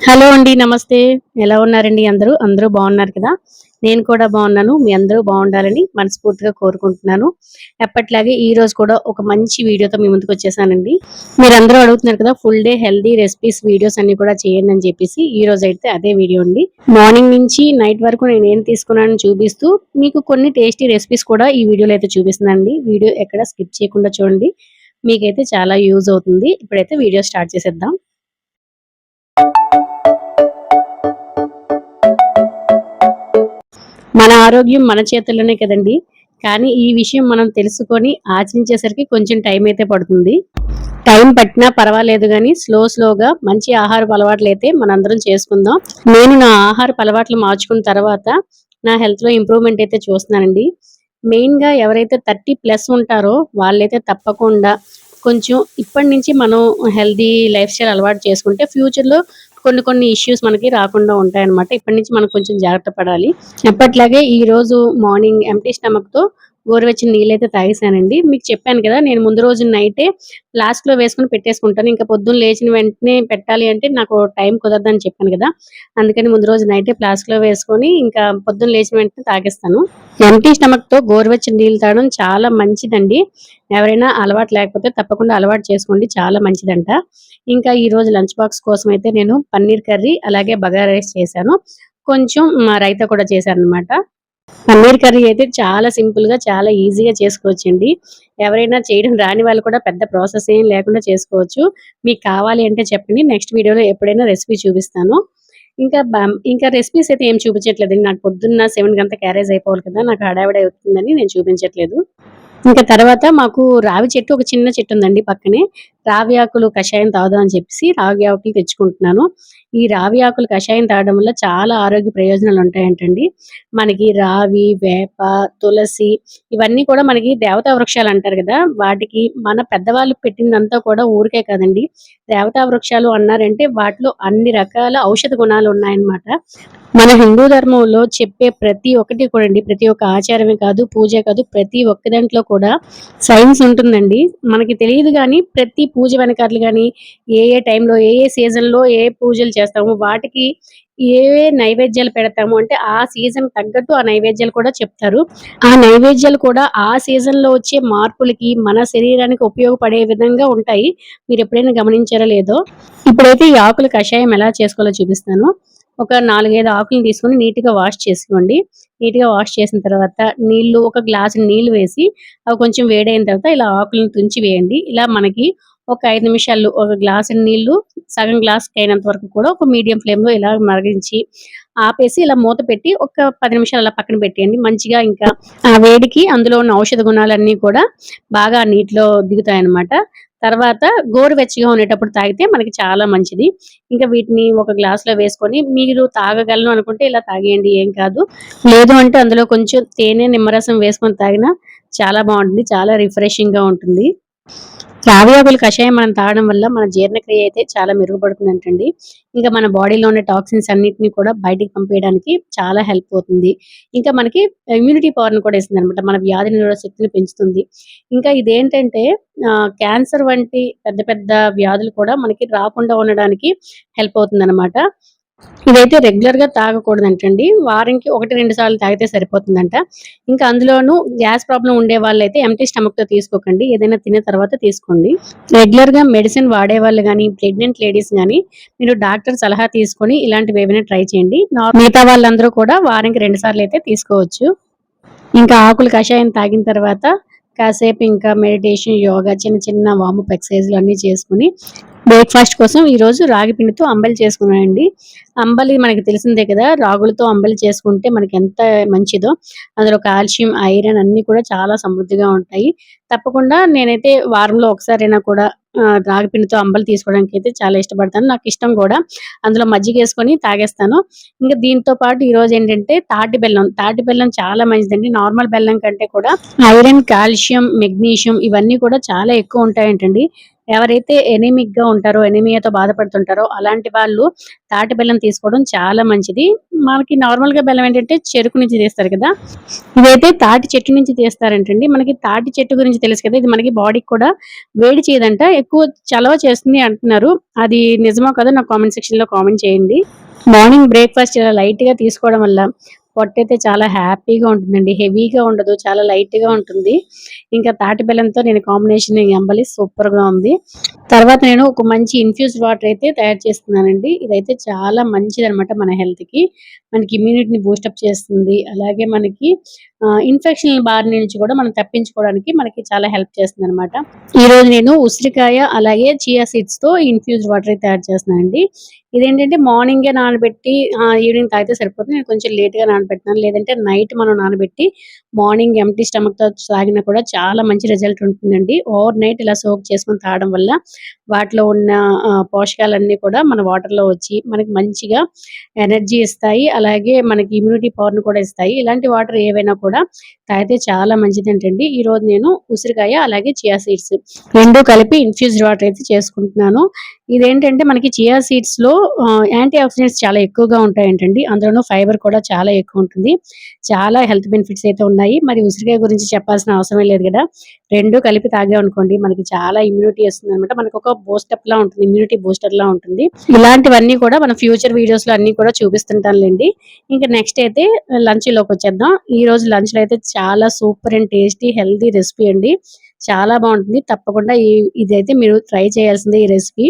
Hello అండి నమస్తే. ఎలా ఉన్నారండి అందరూ? అందరూ బాగున్నారు కదా? నేను కూడా బాగున్నాను. మీ అందరూ బాగుండాలని మనస్ఫూర్తిగా కోరుకుంటున్నాను. ఎప్పట్లాగే ఈ రోజు కూడా ఒక మంచి వీడియోతో మీ ముందుకు వచ్చేసానండి. మీరందరూ అడుగుతున్నారు కదా full day healthy recipes videos అన్ని కూడా చేయండి అని చెప్పేసి ఈ రోజు అయితే అదే వీడియో అండి. మార్నింగ్ నుంచి నైట్ వరకు నేను ఏం తీసుకున్నానని చూపిస్తూ మీకు కొన్ని టేస్టీ రెసిపీస్ కూడా ఈ వీడియోలో అయితే చూపిస్తున్నానండి. వీడియో ఎక్కడ స్కిప్ చేయకుండా చూడండి. మీకైతే చాలా యూజ్ అవుతుంది. ఇప్పుడైతే వీడియో స్టార్ట్ చేసేద్దాం. మన ఆరోగ్యం మన చేతుల్లోనే కదండి. కానీ ఈ విషయం మనం తెలుసుకొని ఆచరించేసరికి కొంచెం టైం అయితే పడుతుంది. టైం పట్టినా పర్వాలేదు కానీ స్లో స్లోగా మంచి ఆహారపు అలవాట్లు అయితే మనందరం చేసుకుందాం. నేను నా ఆహారపు అలవాట్లు మార్చుకున్న తర్వాత నా హెల్త్లో ఇంప్రూవ్మెంట్ అయితే చూస్తున్నానండి. మెయిన్గా ఎవరైతే థర్టీ ప్లస్ ఉంటారో వాళ్ళైతే తప్పకుండా కొంచెం ఇప్పటి నుంచి మనం హెల్దీ లైఫ్ స్టైల్ అలవాటు చేసుకుంటే ఫ్యూచర్లో కొన్ని కొన్ని ఇష్యూస్ మనకి రాకుండా ఉంటాయన్నమాట. ఇప్పటి నుంచి మనం కొంచెం జాగ్రత్త పడాలి. ఎప్పట్లాగే ఈ రోజు మార్నింగ్ ఎంటీ స్టమక్తో గోరువెచ్చని నీళ్ళైతే తాగేసానండి మీకు చెప్పాను కదా నేను ముందు రోజు నైటే ఫ్లాస్క్లో వేసుకుని పెట్టేసుకుంటాను. ఇంకా పొద్దున్న లేచిన వెంటనే పెట్టాలి అంటే నాకు టైం కుదరదని చెప్పాను కదా అందుకని ముందు రోజు నైటే ఫ్లాస్క్లో వేసుకొని ఇంకా పొద్దున్న లేచిన వెంటనే తాగేస్తాను. ఎంటీ స్టమక్తో గోరువెచ్చని నీళ్ళు తాగడం చాలా మంచిదండి. ఎవరైనా అలవాటు లేకపోతే తప్పకుండా అలవాటు చేసుకోండి చాలా మంచిదంట. ఇంకా ఈ రోజు లంచ్ బాక్స్ కోసం అయితే నేను పన్నీర్ కర్రీ అలాగే బగారా రైస్ చేశాను. కొంచెం మా రైతా కూడా చేశాను అనమాట పన్నీర్ కర్రీ అయితే చాలా సింపుల్గా చాలా ఈజీగా చేసుకోవచ్చండి. ఎవరైనా చేయడం రాని వాళ్ళు కూడా పెద్ద ప్రాసెస్ ఏం లేకుండా చేసుకోవచ్చు. మీకు కావాలి అంటే చెప్పండి. నెక్స్ట్ వీడియోలో ఎప్పుడైనా రెసిపీ చూపిస్తాను. ఇంకా ఇంకా రెసిపీస్ అయితే ఏం చూపించట్లేదు నాకు పొద్దున్న సెవెన్ గంట క్యారేజ్ అయిపోవాలి కదా నాకు హడావిడి అవుతుందని నేను చూపించట్లేదు. ఇంకా తర్వాత మాకు రావి చెట్టు ఒక చిన్న చెట్టు ఉందండి పక్కనే. రావి ఆకులు కషాయం తాగుదాం అని చెప్పేసి రావి ఆకులు తెచ్చుకుంటున్నాను. ఈ రావి ఆకులు కషాయం తాగడం వల్ల చాలా ఆరోగ్య ప్రయోజనాలు ఉంటాయంటండి. మనకి రావి వేప తులసి ఇవన్నీ కూడా మనకి దేవతా వృక్షాలు అంటారు కదా. వాటికి మన పెద్దవాళ్ళు పెట్టిందంతా కూడా ఊరికే కదండి. దేవతా వృక్షాలు అన్నారంటే వాటిలో అన్ని రకాల ఔషధ గుణాలు ఉన్నాయన్నమాట. మన హిందూ ధర్మంలో చెప్పే ప్రతి ఒక్కటి కూడా అండి ప్రతి ఒక్క ఆచారమే కాదు పూజ కాదు ప్రతి ఒక్క దాంట్లో కూడా సైన్స్ ఉంటుందండి. మనకి తెలియదు కానీ ప్రతి పూజ వెనకాలు కానీ ఏ ఏ టైంలో ఏ ఏ సీజన్లో ఏ పూజలు చేస్తాము. వాటికి ఏ నైవేద్యాలు పెడతాము అంటే ఆ సీజన్ తగ్గట్టు ఆ నైవేద్యాలు కూడా చెప్తారు. ఆ నైవేద్యాలు కూడా ఆ సీజన్లో వచ్చే మార్పులకి మన శరీరానికి ఉపయోగపడే విధంగా ఉంటాయి. మీరు ఎప్పుడైనా గమనించారో లేదో. ఇప్పుడైతే ఈ ఆకుల కషాయం ఎలా చేసుకోవాలో చూపిస్తాను. ఒక నాలుగైదు ఆకులు తీసుకొని నీట్గా వాష్ చేసుకోండి. నీట్గా వాష్ చేసిన తర్వాత నీళ్ళు ఒక గ్లాసు నీళ్ళు వేసి అవి కొంచెం వేడైన తర్వాత ఇలా ఆకులను తుంచి వేయండి. ఇలా మనకి ఒక ఐదు నిమిషాలు ఒక గ్లాసు నీళ్ళు సగం గ్లాస్ అయినంత వరకు కూడా ఒక మీడియం ఫ్లేమ్లో ఇలా మరిగించి ఆపేసి ఇలా మూత పెట్టి ఒక పది నిమిషాలు అలా పక్కన పెట్టేయండి. మంచిగా ఇంకా ఆ వేడికి అందులో ఉన్న ఔషధ గుణాలన్నీ కూడా బాగా నీటిలో దిగుతాయి అన్నమాట తర్వాత గోరువెచ్చగా ఉండేటప్పుడు తాగితే మనకి చాలా మంచిది. ఇంకా వీటిని ఒక గ్లాస్లో వేసుకొని మీరు తాగగలను అనుకుంటే ఇలా తాగేయండి ఏం కాదు. లేదు అంటే అందులో కొంచెం తేనె నిమ్మరసం వేసుకొని తాగినా చాలా బాగుంటుంది చాలా రిఫ్రెషింగ్గా ఉంటుంది. రావి కషాయం మనం తాగడం వల్ల మన జీర్ణక్రియ అయితే చాలా మెరుగుపడుతుంది అంటండి ఇంకా మన బాడీలో ఉన్న టాక్సిన్స్ అన్నిటిని కూడా బయటికి పంపేయడానికి చాలా హెల్ప్ అవుతుంది. ఇంకా మనకి ఇమ్యూనిటీ పవర్ని కూడా ఇస్తుంది అనమాట మన వ్యాధి నిరోధక శక్తిని పెంచుతుంది. ఇంకా ఇదేంటంటే క్యాన్సర్ వంటి పెద్ద పెద్ద వ్యాధులు కూడా మనకి రాకుండా ఉండడానికి హెల్ప్ అవుతుంది అనమాట ఇదైతే రెగ్యులర్గా తాగకూడదంటండి. వారానికి ఒకటి రెండు సార్లు తాగితే సరిపోతుందంట. ఇంకా అందులోనూ గ్యాస్ ప్రాబ్లం ఉండే వాళ్ళైతే ఎంటీ స్టమక్తో తీసుకోకండి. ఏదైనా తిన్న తర్వాత తీసుకోండి. రెగ్యులర్గా మెడిసిన్ వాడే వాళ్ళు కానీ ప్రెగ్నెంట్ లేడీస్ కానీ మీరు డాక్టర్ సలహా తీసుకొని ఇలాంటివి ఏమైనా ట్రై చేయండి. నా- మిగతా వాళ్ళందరూ కూడా వారానికి రెండు సార్లు అయితే తీసుకోవచ్చు. ఇంకా ఆకులు కషాయం తాగిన తర్వాత కాసేపు ఇంకా మెడిటేషన్ యోగా చిన్న చిన్న వామప్ ఎక్సర్సైజ్లు అన్ని చేసుకుని బ్రేక్ఫాస్ట్ కోసం ఈ రోజు రాగి పిండితో అంబలి చేసుకున్నానండి. అంబలి మనకి తెలిసిందే కదా రాగులతో అంబలి చేసుకుంటే మనకి ఎంత మంచిదో. అందులో కాల్షియం ఐరన్ అన్ని కూడా చాలా సమృద్ధిగా ఉంటాయి. తప్పకుండా నేనైతే వారంలో ఒకసారైనా కూడా రాగిపిండితో రాగి అంబలి తీసుకోవడానికి అయితే చాలా ఇష్టపడతాను. నాకు ఇష్టం కూడా. అందులో మజ్జిగ వేసుకొని తాగేస్తాను. ఇంకా దీంతో పాటు ఈ రోజు ఏంటంటే తాటి బెల్లం. తాటి బెల్లం చాలా మంచిదండి. నార్మల్ బెల్లం కంటే కూడా ఐరన్ కాల్షియం మెగ్నీషియం ఇవన్నీ కూడా చాలా ఎక్కువ ఉంటాయంటండి. ఎవరైతే ఎనిమిక్గా ఉంటారో ఎనిమియాతో బాధపడుతుంటారో అలాంటి వాళ్ళు తాటి బెల్లం తీసుకోవడం చాలా మంచిది. మనకి నార్మల్గా బెల్లం ఏంటంటే చెరుకు నుంచి తీస్తారు కదా. ఇదైతే తాటి చెట్టు నుంచి తీస్తారంటండి. మనకి తాటి చెట్టు గురించి తెలుసు కదా. ఇది మనకి బాడీకి కూడా వేడి చేయదంట. ఎక్కువ చలవ చేస్తుంది అంటున్నారు. అది నిజమో కదా నాకు కామెంట్ సెక్షన్లో కామెంట్ చేయండి. మార్నింగ్ బ్రేక్ఫాస్ట్ ఇలా లైట్గా తీసుకోవడం వల్ల పొట్ట అయితే చాలా హ్యాపీగా ఉంటుందండి. హెవీగా ఉండదు చాలా లైట్గా ఉంటుంది. ఇంకా తాటి బెల్లంతో నేను కాంబినేషన్ ఎంబలి సూపర్గా ఉంది. తర్వాత నేను ఒక మంచి ఇన్ఫ్యూజ్డ్ వాటర్ అయితే తయారు చేస్తున్నానండి. ఇదైతే చాలా మంచిది అనమాట మన హెల్త్కి మనకి ఇమ్యూనిటీని బూస్టప్ చేస్తుంది. అలాగే మనకి ఇన్ఫెక్షన్ బారి నుంచి కూడా మనం తప్పించుకోవడానికి మనకి చాలా హెల్ప్ చేస్తుంది అనమాట ఈ రోజు నేను ఉసిరికాయ అలాగే చియా సీడ్స్తో ఇన్ఫ్యూజ్డ్ వాటర్ తయారు చేస్తున్నానండి. ఇదేంటంటే మార్నింగే నానబెట్టి ఈవినింగ్ తాగితే సరిపోతుంది. నేను కొంచెం లేట్గా నానబెట్టినాను. లేదంటే నైట్ మనం నానబెట్టి మార్నింగ్ ఎంటీ స్టమక్తో తాగినా కూడా చాలా మంచి రిజల్ట్ ఉంటుందండి. ఓవర్ నైట్ ఇలా సోక్ చేసుకొని తాగడం వల్ల వాటిలో ఉన్న పోషకాలన్నీ కూడా మన వాటర్లో వచ్చి మనకి మంచిగా ఎనర్జీ ఇస్తాయి. అలాగే మనకి ఇమ్యూనిటీ పవర్ని కూడా ఇస్తాయి. ఇలాంటి వాటర్ ఏవైనా కూడా తాగితే చాలా మంచిది ఏంటండి ఈ రోజు నేను ఉసిరికాయ అలాగే చియా సీడ్స్ రెండు కలిపి ఇన్ఫ్యూజ్డ్ వాటర్ అయితే చేసుకుంటున్నాను. ఇదేంటంటే మనకి చియా సీడ్స్లో యాంటీ ఆక్సిడెంట్స్ చాలా ఎక్కువగా ఉంటాయంటండి. అందులోనూ ఫైబర్ కూడా చాలా ఎక్కువ ఉంటుంది. చాలా హెల్త్ బెనిఫిట్స్ అయితే ఉన్నాయి. మరి ఉసిరికాయ గురించి చెప్పాల్సిన అవసరం లేదు కదా. రెండు కలిపి తాగాం అనుకోండి మనకి చాలా ఇమ్యూనిటీ వస్తుంది అనమాట మనకు ఒక బూస్టప్ లా ఉంటుంది ఇమ్యూనిటీ బూస్టర్ లా ఉంటుంది. ఇలాంటివన్నీ కూడా మన ఫ్యూచర్ వీడియోస్లో అన్ని కూడా చూపిస్తుంటానులేండి. ఇంకా నెక్స్ట్ అయితే లంచ్లోకి వచ్చేద్దాం. ఈ రోజు లంచ్లో అయితే చాలా super and tasty healthy recipe అండి. చాలా బాగుంటుంది. తప్పకుండా ఈ ఇదైతే మీరు ట్రై చేయాల్సిందే ఈ రెసిపీ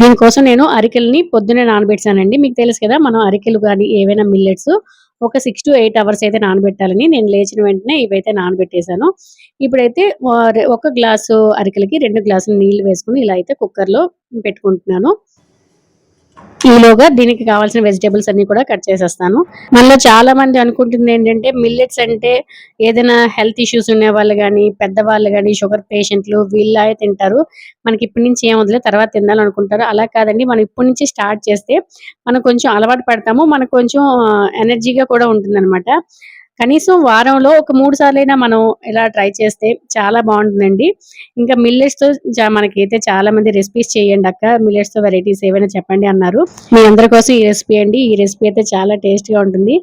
దీనికోసం నేను అరికెల్ని పొద్దున్నే నానబెట్టానండి మీకు తెలుసు కదా మనం అరికెలు కానీ ఏవైనా మిల్లెట్స్ ఒక సిక్స్ టు ఎయిట్ అవర్స్ అయితే నానబెట్టాలని నేను లేచిన వెంటనే ఇవైతే నానబెట్టేశాను. ఇప్పుడైతే ఒక గ్లాసు అరికెలకి రెండు గ్లాసులు నీళ్ళు వేసుకుని ఇలా అయితే కుక్కర్లో పెట్టుకుంటున్నాను. ఈలోగా దీనికి కావాల్సిన వెజిటేబుల్స్ అన్ని కూడా కట్ చేసేస్తాను. మనలో చాలా మంది అనుకుంటుంది ఏంటంటే మిల్లెట్స్ అంటే ఏదైనా హెల్త్ ఇష్యూస్ ఉన్న వాళ్ళు కానీ పెద్దవాళ్ళు కానీ షుగర్ పేషెంట్లు వీళ్ళే తింటారు. మనకి ఇప్పటి నుంచి ఏం వదిలే తర్వాత తినాలనుకుంటారు. అలా కాదండి మనం ఇప్పటి నుంచి స్టార్ట్ చేస్తే మనం కొంచెం అలవాటు పడతాము. మనకు కొంచెం ఎనర్జీగా కూడా ఉంటుంది కనీసం వారంలో ఒక మూడు సార్లైనా మనం ఇలా ట్రై చేస్తే చాలా బాగుంటుందండి. ఇంకా మిల్లెట్స్తో మనకైతే చాలా మంది రెసిపీస్ చేయండి అక్క. మిల్లెట్స్తో వెరైటీస్ ఏమైనా చెప్పండి అన్నారు. మీ అందరి కోసం ఈ రెసిపీ అండి. ఈ రెసిపీ అయితే చాలా టేస్ట్గా ఉంటుంది.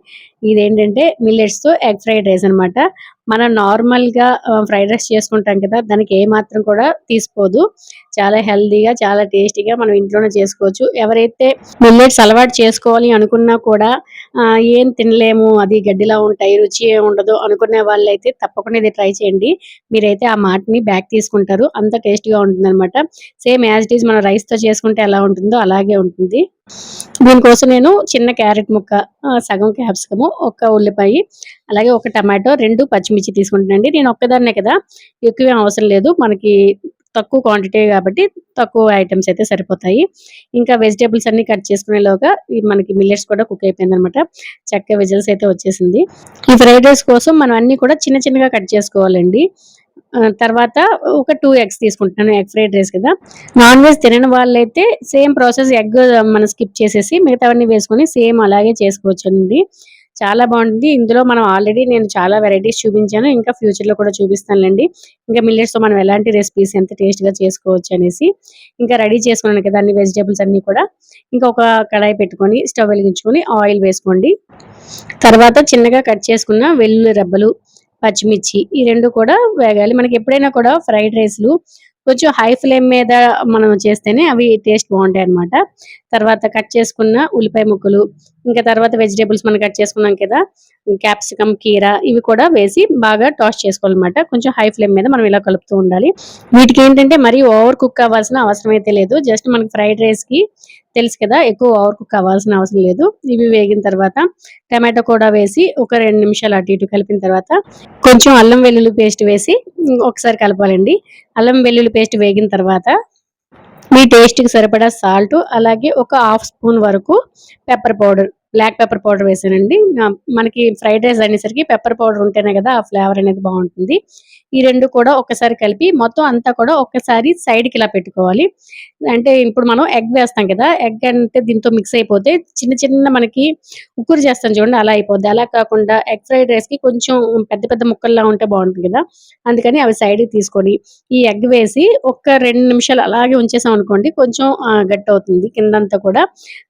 ఇదేంటంటే మిల్లెట్స్తో ఎగ్ ఫ్రైడ్ రైస్ అన్నమాట. మనం నార్మల్గా ఫ్రైడ్ రైస్ చేసుకుంటాం కదా దానికి ఏ మాత్రం కూడా తీసుకోదు. చాలా హెల్దీగా చాలా టేస్టీగా మనం ఇంట్లోనే చేసుకోవచ్చు. ఎవరైతే మిల్లెట్స్ అలవాటు చేసుకోవాలి అనుకున్నా కూడా ఏం తినలేము అది గడ్డిలా ఉంటాయి రుచి ఏం ఉండదు అనుకునే వాళ్ళైతే తప్పకుండా ఇది ట్రై చేయండి. మీరైతే ఆ మాటని బ్యాక్ తీసుకుంటారు. అంత టేస్టీగా ఉంటుంది అనమాట సేమ్ యాజ్ ఇట్ ఈజ్ మనం రైస్తో చేసుకుంటే ఎలా ఉంటుందో అలాగే ఉంటుంది. దీనికోసం నేను చిన్న క్యారెట్ ముక్క సగం క్యాప్సికము ఒక ఉల్లిపాయ అలాగే ఒక టమాటో రెండు పచ్చిమిర్చి తీసుకుంటానండి. నేను ఒక్కదాన్నే కదా ఎక్కువ అవసరం లేదు. మనకి తక్కువ క్వాంటిటీ కాబట్టి తక్కువ ఐటమ్స్ అయితే సరిపోతాయి. ఇంకా వెజిటేబుల్స్ అన్ని కట్ చేసుకునేలోగా ఈ మనకి మిల్లెట్స్ కూడా కుక్ అయిపోయింది అనమాట చక్క విజిల్స్ అయితే వచ్చేసింది. ఈ ఫ్రైడ్ రైస్ కోసం మనం అన్ని కూడా చిన్న చిన్నగా కట్ చేసుకోవాలండి. తర్వాత ఒక టూ ఎగ్స్ తీసుకుంటున్నాను ఎగ్ ఫ్రైడ్ రైస్ కదా. నాన్ వెజ్ తినని వాళ్ళైతే సేమ్ ప్రాసెస్ ఎగ్ మనం స్కిప్ చేసేసి మిగతావన్నీ వేసుకొని సేమ్ అలాగే చేసుకోవచ్చు అండి చాలా బాగుంటుంది. ఇందులో మనం ఆల్రెడీ నేను చాలా వెరైటీస్ చూపించాను. ఇంకా ఫ్యూచర్లో కూడా చూపిస్తానులేండి. ఇంకా మిల్లెట్స్తో మనం ఎలాంటి రెసిపీస్ ఎంత టేస్ట్గా చేసుకోవచ్చు అనేసి. ఇంకా రెడీ చేసుకున్నాను కదా అన్ని వెజిటేబుల్స్ అన్ని కూడా. ఇంకా ఒక కడాయి పెట్టుకొని స్టవ్ వెలిగించుకొని ఆయిల్ వేసుకోండి. తర్వాత చిన్నగా కట్ చేసుకున్న వెల్లుల్లి రెబ్బలు పచ్చిమిర్చి ఈ రెండు కూడా వేగాలి. మనకి ఎప్పుడైనా కూడా ఫ్రైడ్ రైస్లు కొంచెం హై ఫ్లేమ్ మీద మనం చేస్తేనే అవి టేస్ట్ బాగుంటాయి అన్నమాట. తర్వాత కట్ చేసుకున్న ఉల్లిపాయ ముక్కలు ఇంకా తర్వాత వెజిటేబుల్స్ మనం కట్ చేసుకున్నాం కదా క్యాప్సికమ్ కీరా ఇవి కూడా వేసి బాగా టాస్ చేసుకోవాలన్నమాట. కొంచెం హై ఫ్లేమ్ మీద మనం ఇలా కలుపుతూ ఉండాలి. వీటికి ఏంటంటే మరీ ఓవర్ కుక్ అవ్వాల్సిన అవసరం అయితే లేదు. జస్ట్ మనకి ఫ్రైడ్ రైస్కి తెలుసు కదా ఎక్కువ ఓవర్ కుక్ అవ్వాల్సిన అవసరం లేదు. ఇవి వేగిన తర్వాత టమాటో కూడా వేసి ఒక రెండు నిమిషాలు అటు ఇటు కలిపిన తర్వాత కొంచెం అల్లం వెల్లుల్లి పేస్ట్ వేసి ఒకసారి కలపాలండి. అల్లం వెల్లుల్లి పేస్ట్ వేగిన తర్వాత మీ టేస్ట్కి సరిపడా సాల్ట్ అలాగే ఒక హాఫ్ స్పూన్ వరకు pepper powder black pepper powder వేసానండి. మనకి ఫ్రైడ్ రైస్ అనేసరికి పెప్పర్ పౌడర్ ఉంటేనే కదా ఆ ఫ్లేవర్ అనేది బాగుంటుంది. ఈ రెండు కూడా ఒకసారి కలిపి మొత్తం అంతా కూడా ఒక్కసారి సైడ్కి కి ఇలా పెట్టుకోవాలి. అంటే ఇప్పుడు మనం ఎగ్ వేస్తాం కదా ఎగ్ అంటే దీంతో మిక్స్ అయిపోతే చిన్న చిన్న మనకి ఉక్కురు చేస్తాం చూడండి అలా అయిపోద్ది. అలా కాకుండా ఎగ్ ఫ్రైడ్ రైస్కి కొంచెం పెద్ద పెద్ద ముక్కల్లా ఉంటే బాగుంటుంది కదా. అందుకని అవి సైడ్కి కి తీసుకొని ఈ ఎగ్ వేసి ఒక్క రెండు నిమిషాలు అలాగే ఉంచేసాం అనుకోండి కొంచెం గట్టి అవుతుంది. కిందంతా కూడా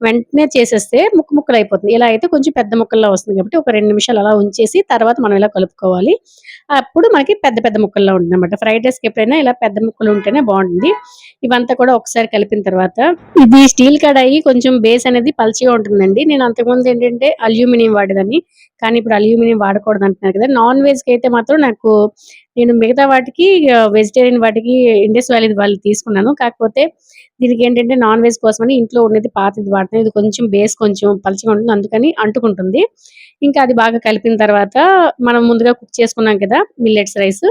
వెంటనే చేసేస్తే ముక్కు ముక్కలు అయిపోతుంది. ఇలా అయితే కొంచెం పెద్ద ముక్కల్లా వస్తుంది కాబట్టి ఒక రెండు నిమిషాలు అలా ఉంచేసి తర్వాత మనం ఇలా కలుపుకోవాలి. అప్పుడు మనకి పెద్ద పెద్ద పెద్ద ముక్కల్లో ఉంటుంది అనమాట ఫ్రైడ్ రైస్కి ఎప్పుడైనా ఇలా పెద్ద ముక్కలు ఉంటేనే బాగుంటుంది. ఇవంతా కూడా ఒకసారి కలిపిన తర్వాత ఇది స్టీల్ కడాయి కొంచెం బేస్ అనేది పల్చిగా ఉంటుందండి. నేను అంతకుముందు ఏంటంటే అల్యూమినియం వాడేదాన్ని. కానీ ఇప్పుడు అల్యూమినియం వాడకూడదు అంటున్నారు కదా. నాన్ వెజ్కి అయితే మాత్రం నాకు నేను మిగతా వాటికి వెజిటేరియన్ వాటికి ఇండస్ వ్యాలీ వాళ్ళు తీసుకున్నాను. కాకపోతే దీనికి ఏంటంటే నాన్ వెజ్ కోసమని ఇంట్లో ఉన్నది పాతది వాడుతున్నాను ఇది కొంచెం బేస్ కొంచెం పలచగా ఉంటుంది. అందుకని అంటుకుంటుంది. ఇంకా అది బాగా కలిపిన తర్వాత మనం ముందుగా కుక్ చేసుకున్నాం కదా మిల్లెట్స్ రైస్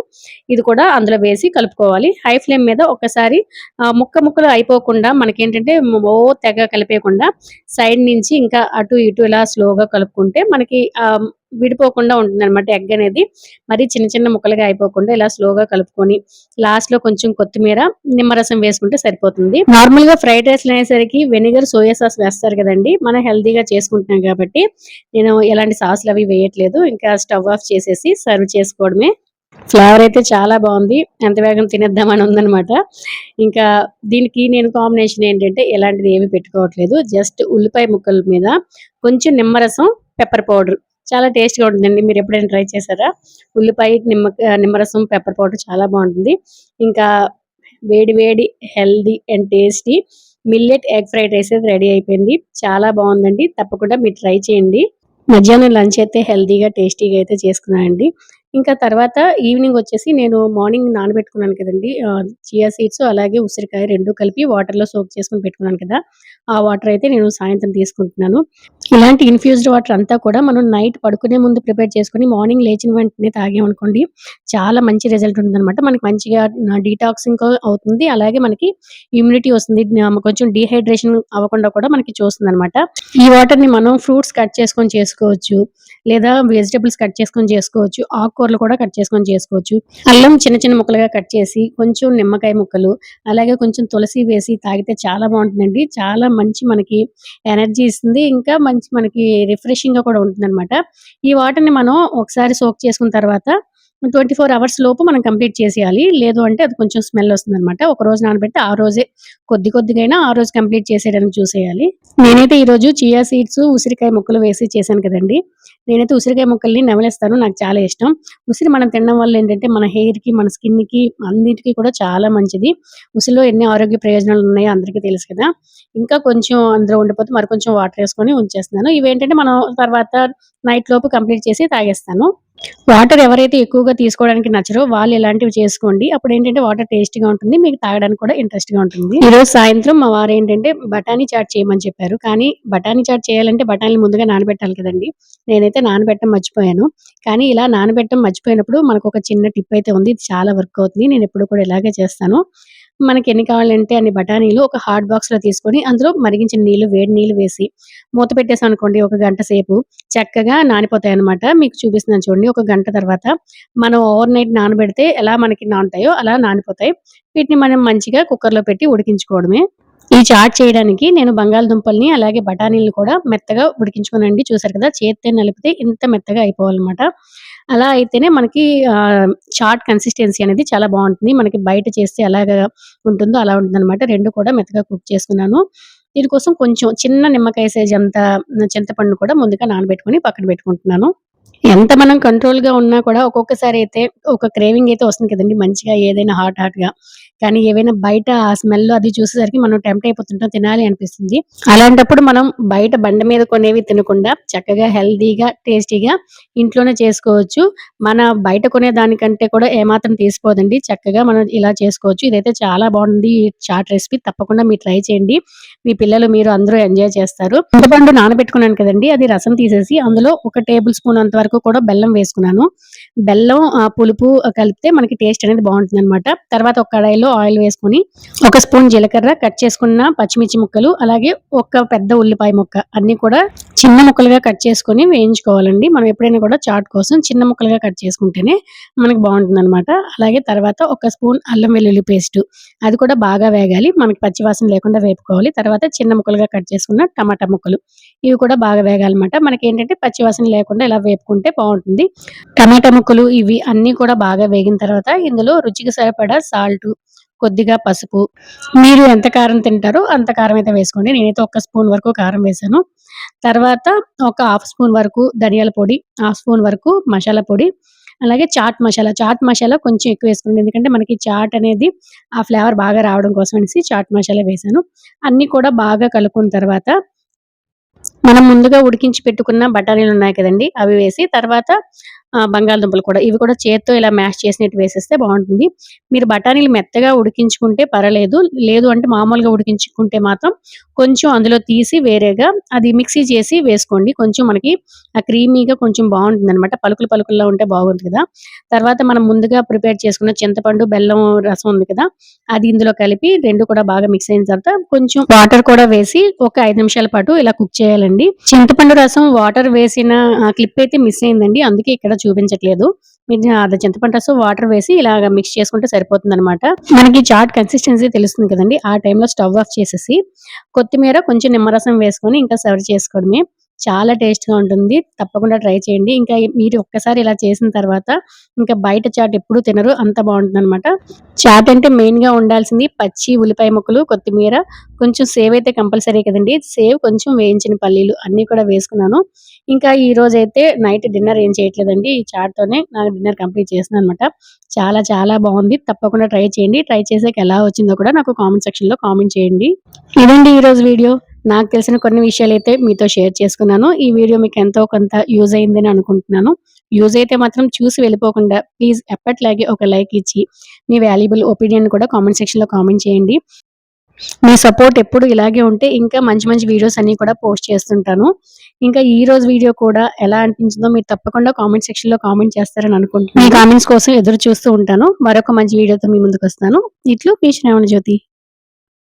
ఇది కూడా అందులో వేసి కలుపుకోవాలి. హై ఫ్లేమ్ మీద ఒకసారి ఆ, ముక్క ముక్కలు అయిపోకుండా మనకేంటంటే ఓ తెగ కలిపేయకుండా సైడ్ నుంచి ఇంకా అటు ఇటు ఇలా స్లోగా కలుపుకుంటే మనకి ఆ, విడిపోకుండా ఉంటుంది అనమాట ఎగ్ అనేది. మరి చిన్న చిన్న ముక్కలుగా అయిపోకుండా ఇలా స్లోగా కలుపుకొని లాస్ట్లో కొంచెం కొత్తిమీర నిమ్మరసం వేసుకుంటే సరిపోతుంది. నార్మల్గా ఫ్రైడ్ రైస్ అనేసరికి వెనిగర్ సోయా సాస్ వేస్తారు కదండి. మనం హెల్దీగా చేసుకుంటున్నాం కాబట్టి నేను ఎలాంటి సాస్లు అవి వేయట్లేదు. ఇంకా స్టవ్ ఆఫ్ చేసేసి సర్వ్ చేసుకోవడమే. ఫ్లేవర్ అయితే చాలా బాగుంది. ఎంత వేగం తినేద్దామని ఉందనమాట ఇంకా దీనికి నేను కాంబినేషన్ ఏంటంటే ఎలాంటిది ఏమి పెట్టుకోవట్లేదు. జస్ట్ ఉల్లిపాయ ముక్కల మీద కొంచెం నిమ్మరసం పెప్పర్ పౌడర్ చాలా టేస్ట్గా ఉంటుందండి. మీరు ఎప్పుడైనా ట్రై చేశారా? ఉల్లిపాయ నిమ్మ నిమ్మరసం పెప్పర్ పౌడర్ చాలా బాగుంటుంది. ఇంకా వేడి వేడి healthy and tasty millet egg fried rice అయితే రెడీ అయిపోయింది. చాలా బాగుందండి. తప్పకుండా మీరు ట్రై చేయండి. మధ్యాహ్నం లంచ్ అయితే హెల్దీగా టేస్టీగా అయితే చేసుకున్నానండి. ఇంకా తర్వాత ఈవినింగ్ వచ్చేసి నేను మార్నింగ్ నానబెట్టుకున్నాను కదండి. చియా సీడ్స్ అలాగే ఉసిరికాయ రెండు కలిపి వాటర్లో సోక్ చేసుకుని పెట్టుకున్నాను కదా. ఆ వాటర్ అయితే నేను సాయంత్రం తీసుకుంటున్నాను. ఇలాంటి ఇన్ఫ్యూజ్డ్ వాటర్ అంతా కూడా మనం నైట్ పడుకునే ముందు ప్రిపేర్ చేసుకుని మార్నింగ్ లేచిన వెంటనే తాగామనుకోండి చాలా మంచి రిజల్ట్ ఉంటుందన్నమాట. మనకి మంచిగా డీటాక్సింగ్ అవుతుంది. అలాగే మనకి ఇమ్యూనిటీ వస్తుంది. కొంచెం డీహైడ్రేషన్ అవ్వకుండా కూడా మనకి చూస్తుంది అనమాట ఈ వాటర్ని మనం ఫ్రూట్స్ కట్ చేసుకొని చేసుకోవచ్చు లేదా వెజిటబుల్స్ కట్ చేసుకొని చేసుకోవచ్చు ఆకుకూరలు కూడా కట్ చేసుకొని చేసుకోవచ్చు. అల్లం చిన్న చిన్న ముక్కలుగా కట్ చేసి కొంచెం నిమ్మకాయ ముక్కలు అలాగే కొంచెం తులసి వేసి తాగితే చాలా బాగుంటుందండి. చాలా మంచి మనకి ఎనర్జీ ఇస్తుంది. ఇంకా మంచి మనకి రిఫ్రెషింగ్గా కూడా ఉంటుంది ఈ వాటర్ని మనం ఒకసారి సోక్ చేసుకున్న తర్వాత ట్వంటీ ఫోర్ అవర్స్ లోపు మనం కంప్లీట్ చేసేయాలి. లేదు అంటే అది కొంచెం స్మెల్ వస్తుంది అనమాట ఒక రోజు నానబెట్టి ఆ రోజే కొద్ది కొద్దిగైనా ఆ రోజు కంప్లీట్ చేసేయడానికి చూసేయాలి. నేనైతే ఈ రోజు చియా సీడ్స్ ఉసిరికాయ ముక్కలు వేసి చేశాను కదండి. నేనైతే ఉసిరికాయ ముక్కల్ని నవలేస్తాను నాకు చాలా ఇష్టం. ఉసిరి మనం తినడం వల్ల ఏంటంటే మన హెయిర్కి మన స్కిన్కి అన్నిటికీ కూడా చాలా మంచిది. ఉసిరిలో ఎన్ని ఆరోగ్య ప్రయోజనాలు ఉన్నాయో అందరికీ తెలుసు కదా. ఇంకా కొంచెం అందులో ఉండిపోతే మరి కొంచెం వాటర్ వేసుకొని ఉంచేస్తున్నాను. ఇవేంటంటే మనం తర్వాత నైట్ లోపు కంప్లీట్ చేసి తాగేస్తాను. వాటర్ ఎవరైతే ఎక్కువగా తీసుకోవడానికి నచ్చరో వాళ్ళు ఇలాంటివి చేసుకోండి. అప్పుడు ఏంటంటే వాటర్ టేస్ట్గా ఉంటుంది మీకు తాగడానికి కూడా ఇంట్రెస్ట్గా ఉంటుంది. ఈ రోజు సాయంత్రం మా వారు ఏంటంటే బఠానీ చాట్ చేయమని చెప్పారు. కానీ బఠానీ చాట్ చేయాలంటే బఠానీలు ముందుగా నానబెట్టాలి కదండి. నేనైతే నానబెట్టడం మర్చిపోయాను. కానీ ఇలా నానబెట్టడం మర్చిపోయినప్పుడు మనకు ఒక చిన్న టిప్ అయితే ఉంది. ఇది చాలా వర్క్ అవుతుంది. నేను ఎప్పుడు కూడా ఇలాగే చేస్తాను. మనకి ఎన్ని కావాలంటే అన్ని బఠానీలు ఒక హాట్ బాక్స్లో తీసుకొని అందులో మరిగించిన నీళ్ళు వేడి నీళ్ళు వేసి మూత పెట్టేసాం అనుకోండి ఒక గంట సేపు. చక్కగా నానిపోతాయి అన్నమాట. మీకు చూపిస్తున్నాను చూడండి. ఒక గంట తర్వాత మనం ఓవర్ నైట్ నానబెడితే ఎలా మనకి నానుతాయో అలా నానిపోతాయి. వీటిని మనం మంచిగా కుక్కర్లో పెట్టి ఉడికించుకోవడమే. ఈ చాట్ చేయడానికి నేను బంగాళదుంపల్ని అలాగే బఠానీలు కూడా మెత్తగా ఉడికించుకోనండి. చూసారు కదా చేత్తే నలిపితే ఇంత మెత్తగా అయిపోవాలన్నమాట. అలా అయితేనే మనకి ఆ, చాట్ కన్సిస్టెన్సీ అనేది చాలా బాగుంటుంది. మనకి బయట చేస్తే ఎలాగా ఉంటుందో అలా ఉంటుంది అనమాట రెండు కూడా మెత్తగా కుక్ చేసుకున్నాను. దీనికోసం కొంచెం చిన్న నిమ్మకాయ సైజ్ అంత చింతపండు కూడా ముందుగా నానబెట్టుకొని పక్కన పెట్టుకుంటున్నాను. ఎంత మనం కంట్రోల్గా ఉన్నా కూడా ఒక్కొక్కసారి అయితే ఒక క్రేవింగ్ అయితే వస్తుంది కదండి. మంచిగా ఏదైనా హాట్ హాట్గా కానీ ఏవైనా బయట ఆ స్మెల్ అది చూసేసరికి మనం టెంప్ట్ అయిపోతుంటాం తినాలి అనిపిస్తుంది. అలాంటప్పుడు మనం బయట బండ మీద కొనేవి తినకుండా చక్కగా హెల్దీగా టేస్టీగా ఇంట్లోనే చేసుకోవచ్చు. మన బయట కొనే దానికంటే కూడా ఏమాత్రం తీసిపోదండి. చక్కగా మనం ఇలా చేసుకోవచ్చు. ఇదైతే చాలా బాగుంది. చాట్ రెసిపీ తప్పకుండా మీరు ట్రై చేయండి. మీ పిల్లలు మీరు అందరూ ఎంజాయ్ చేస్తారు. చింతపండు నానబెట్టుకున్నాను కదండి. అది రసం తీసేసి అందులో ఒక టేబుల్ స్పూన్ అంత వరకు కూడా బెల్లం వేసుకున్నాను. బెల్లం ఆ పులుపు కలిపితే మనకి టేస్ట్ అనేది బాగుంటుంది అనమాట తర్వాత ఒక కడాయిలో ఆయిల్ వేసుకొని ఒక స్పూన్ జీలకర్ర కట్ చేసుకున్న పచ్చిమిర్చి ముక్కలు అలాగే ఒక పెద్ద ఉల్లిపాయ ముక్క అన్ని కూడా చిన్న ముక్కలుగా కట్ చేసుకొని వేయించుకోవాలండి. మనం ఎప్పుడైనా కూడా చాట్ కోసం చిన్న ముక్కలుగా కట్ చేసుకుంటేనే మనకి బాగుంటుంది అనమాట అలాగే తర్వాత ఒక స్పూన్ అల్లం వెల్లుల్లి పేస్ట్. అది కూడా బాగా వేగాలి. మనకి పచ్చివాసన లేకుండా వేపుకోవాలి. తర్వాత చిన్న ముక్కలుగా కట్ చేసుకున్న టమాటా ముక్కలు. ఇవి కూడా బాగా వేగాలన్నమాట. మనకి ఏంటంటే పచ్చివాసన లేకుండా ఇలా వేపుకుంటే బాగుంటుంది. టమాటా ముక్కలు ఇవి అన్ని కూడా బాగా వేగిన తర్వాత ఇందులో రుచికి సరిపడా సాల్ట్ కొద్దిగా పసుపు. మీరు ఎంత కారం తింటారో అంత కారం అయితే వేసుకోండి. నేనైతే ఒక స్పూన్ వరకు కారం వేసాను. తర్వాత ఒక హాఫ్ స్పూన్ వరకు ధనియాల పొడి హాఫ్ స్పూన్ వరకు మసాలా పొడి అలాగే చాట్ మసాలా. చాట్ మసాలా కొంచెం ఎక్కువ వేసుకోండి. ఎందుకంటే మనకి చాట్ అనేది ఆ ఫ్లేవర్ బాగా రావడం కోసం అనేసి చాట్ మసాలా వేసాను. అన్ని కూడా బాగా కలుపుకున్న తర్వాత మనం ముందుగా ఉడికించి పెట్టుకున్న బఠానీలు ఉన్నాయి కదండి అవి వేసి తర్వాత బంగాళదుంపలు కూడా. ఇవి కూడా చేత్తో ఇలా మ్యాష్ చేసినట్టు వేసేస్తే బాగుంటుంది. మీరు బఠానీలు మెత్తగా ఉడికించుకుంటే పర్వాలేదు. లేదు అంటే మామూలుగా ఉడికించుకుంటే మాత్రం కొంచెం అందులో తీసి వేరేగా అది మిక్సీ చేసి వేసుకోండి. కొంచెం మనకి ఆ క్రీమీగా కొంచెం బాగుంటుంది అనమాట పలుకులు పలుకుల్లో ఉంటే బాగుంది కదా. తర్వాత మనం ముందుగా ప్రిపేర్ చేసుకున్న చింతపండు బెల్లం రసం ఉంది కదా. అది ఇందులో కలిపి రెండు కూడా బాగా మిక్స్ అయిన తర్వాత కొంచెం వాటర్ కూడా వేసి ఒక ఐదు నిమిషాల పాటు ఇలా కుక్ చేయాలండి. చింతపండు రసం వాటర్ వేసిన క్లిప్ అయితే మిస్ అయిందండి. అందుకే ఇక్కడ చూపించట్లేదు. మీరు అది చింతపండు రసం వాటర్ వేసి ఇలాగ మిక్స్ చేసుకుంటే సరిపోతుంది అనమాట మనకి చాట్ కన్సిస్టెన్సీ తెలుస్తుంది కదండి. ఆ టైంలో స్టవ్ ఆఫ్ చేసేసి కొత్తిమీర కొంచెం నిమ్మరసం వేసుకొని ఇంకా సర్వ్ చేసుకోవడమే. చాలా టేస్ట్గా ఉంటుంది. తప్పకుండా ట్రై చేయండి. ఇంకా మీరు ఒక్కసారి ఇలా చేసిన తర్వాత ఇంకా బయట చాట్ ఎప్పుడు తినరు. అంత బాగుంటుంది అనమాట చాట్ అంటే మెయిన్గా ఉండాల్సింది పచ్చి ఉల్లిపాయ ముక్కలు కొత్తిమీర. కొంచెం సేవ్ అయితే కంపల్సరీ కదండి. సేవ్ కొంచెం వేయించిన పల్లీలు అన్ని కూడా వేసుకున్నాను. ఇంకా ఈ రోజు అయితే నైట్ డిన్నర్ ఏం చేయట్లేదండి. ఈ చాట్ తోనే నాకు డిన్నర్ కంప్లీట్ చేసిన అనమాట చాలా చాలా బాగుంది. తప్పకుండా ట్రై చేయండి. ట్రై చేసాక ఎలా వచ్చిందో కూడా నాకు కామెంట్ సెక్షన్లో కామెంట్ చేయండి. ఇదండి ఈ రోజు వీడియో. నాకు తెలిసిన కొన్ని విషయాలు అయితే మీతో షేర్ చేసుకున్నాను. ఈ వీడియో మీకు ఎంతో కొంత యూజ్ అయిందని అనుకుంటున్నాను. యూజ్ అయితే మాత్రం చూసి వెళ్ళిపోకుండా ప్లీజ్ ఎప్పట్లాగే ఒక లైక్ ఇచ్చి మీ వాల్యుబుల్ ఒపీనియన్ కూడా కామెంట్ సెక్షన్లో కామెంట్ చేయండి. మీ సపోర్ట్ ఎప్పుడు ఇలాగే ఉంటే ఇంకా మంచి మంచి వీడియోస్ అన్ని కూడా పోస్ట్ చేస్తుంటాను. ఇంకా ఈ రోజు వీడియో కూడా ఎలా అనిపించిందో మీరు తప్పకుండా కామెంట్ సెక్షన్లో కామెంట్ చేస్తారని అనుకుంటున్నాను. మీ కామెంట్స్ కోసం ఎదురు చూస్తూ ఉంటాను. మరొక మంచి వీడియోతో మీ ముందుకు వస్తాను. ఇట్లు మీ శ్రావణ జ్యోతి